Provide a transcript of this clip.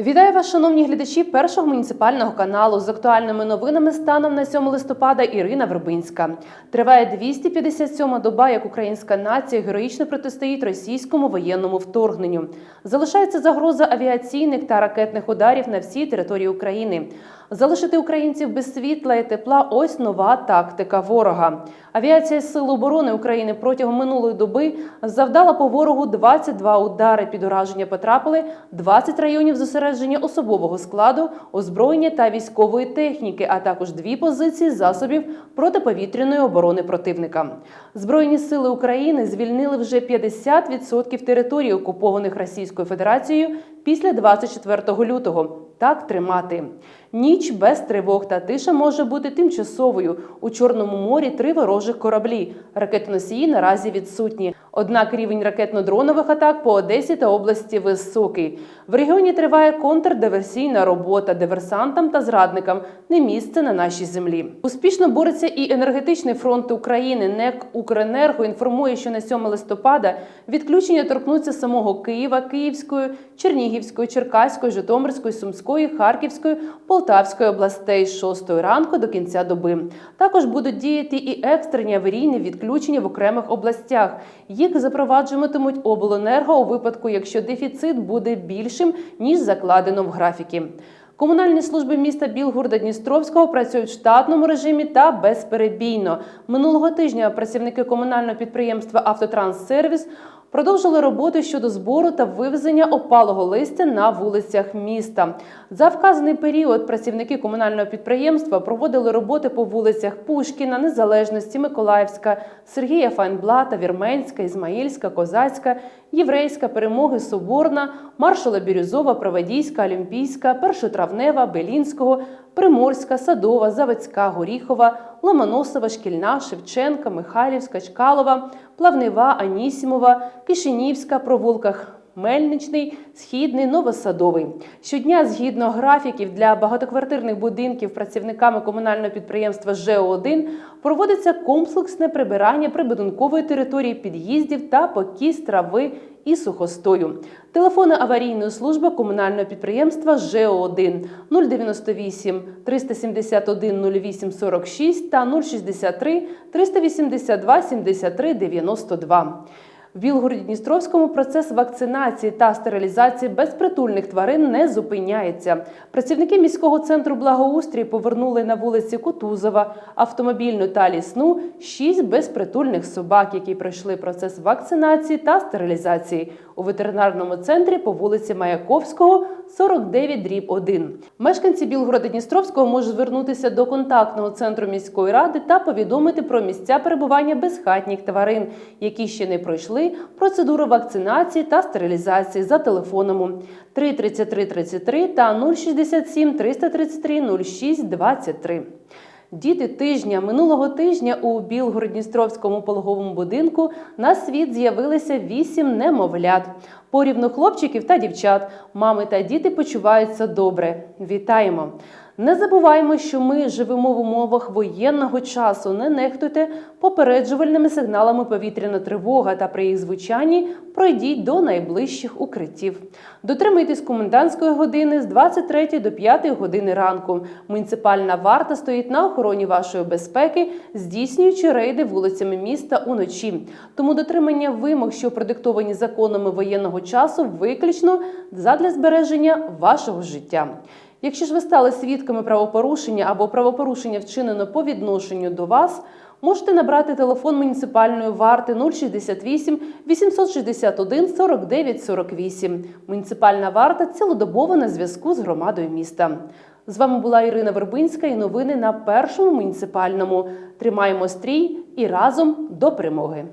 Вітаю вас, шановні глядачі першого муніципального каналу з актуальними новинами станом на 7 листопада. Ірина Вербинська. Триває 257-ма доба, як українська нація героїчно протистоїть російському воєнному вторгненню. Залишається загроза авіаційних та ракетних ударів на всій території України. Залишити українців без світла і тепла ось нова тактика ворога. Авіація Сил оборони України протягом минулої доби завдала по ворогу 22 удари. Під ураження потрапили 20 районів зосередження особового складу, озброєння та військової техніки, а також дві позиції засобів протиповітряної оборони противника. Збройні сили України звільнили вже 50% території, окупованих Російською Федерацією після 24 лютого. Так тримати. Ніч без тривог та тиша може бути тимчасовою. У Чорному морі три ворожих кораблі. Ракетоносії наразі відсутні. Однак рівень ракетно-дронових атак по Одесі та області високий. В регіоні триває контрдиверсійна робота диверсантам та зрадникам. Не місце на нашій землі. Успішно бореться і енергетичний фронт України. НЕК Укренерго інформує, що на 7 листопада відключення торкнуться самого Києва, Київської, Чернігівської, Черкаської, Житомирської, Сумської, Харківської, Полтавської областей з 6 ранку до кінця доби. Також будуть діяти і екстрені аварійні відключення в окремих областях. Їх запроваджуватимуть обленерго у випадку, якщо дефіцит буде більшим ніж закладено в графіки. Комунальні служби міста Білгорода Дністровського працюють в штатному режимі та безперебійно. Минулого тижня працівники комунального підприємства Автотранссервіс продовжили роботи щодо збору та вивезення опалого листя на вулицях міста. За вказаний період працівники комунального підприємства проводили роботи по вулицях Пушкіна, Незалежності, Миколаївська, Сергія Файнблата, Вірменська, Ізмаїльська, Козацька, Єврейська, Перемоги, Соборна, Маршала Бірюзова, Провадійська, Олімпійська, Першотравнева, Белінського, Приморська, Садова, Заводська, Горіхова, Ломоносова, Шкільна, Шевченка, Михайлівська, Чкалова, Плавнева, Анісімова, Кишинівська, Провулках. Мельничний, Східний, Новосадовий. Щодня, згідно графіків для багатоквартирних будинків працівниками комунального підприємства ЖО1 проводиться комплексне прибирання прибудинкової території під'їздів та покіс трави і сухостою. Телефони аварійної служби комунального підприємства ЖО1 098 371 08 46 та 063 382 73 92. В Білгороді Дністровському процес вакцинації та стерилізації безпритульних тварин не зупиняється. Працівники міського центру благоустрій повернули на вулиці Кутузова, автомобільну та лісну шість безпритульних собак, які пройшли процес вакцинації та стерилізації у ветеринарному центрі по вулиці Маяковського, 49 дріб 1. Мешканці Білгорода Дністровського можуть звернутися до контактного центру міської ради та повідомити про місця перебування безхатніх тварин, які ще не пройшли процедуру вакцинації та стерилізації за телефоном 333 33 та 067 333 06 23. Діти тижня минулого тижня у Білгородністровському пологовому будинку на світ з'явилися вісім немовлят. Порівну хлопчиків та дівчат. Мами та діти почуваються добре. Вітаємо! Не забуваємо, що ми живемо в умовах воєнного часу. Не нехтуйте попереджувальними сигналами повітряна тривога та при їх звучанні пройдіть до найближчих укриттів. Дотримуйтесь комендантської години з 23 до 5 години ранку. Муніципальна варта стоїть на охороні вашої безпеки, здійснюючи рейди вулицями міста уночі. Тому дотримання вимог, що продиктовані законами воєнного часу, виключно задля збереження вашого життя. Якщо ж ви стали свідками правопорушення або правопорушення вчинено по відношенню до вас, можете набрати телефон муніципальної варти 068 861 49 48. Муніципальна варта цілодобово на зв'язку з громадою міста. З вами була Ірина Вербинська і новини на першому муніципальному. Тримаємо стрій і разом до перемоги.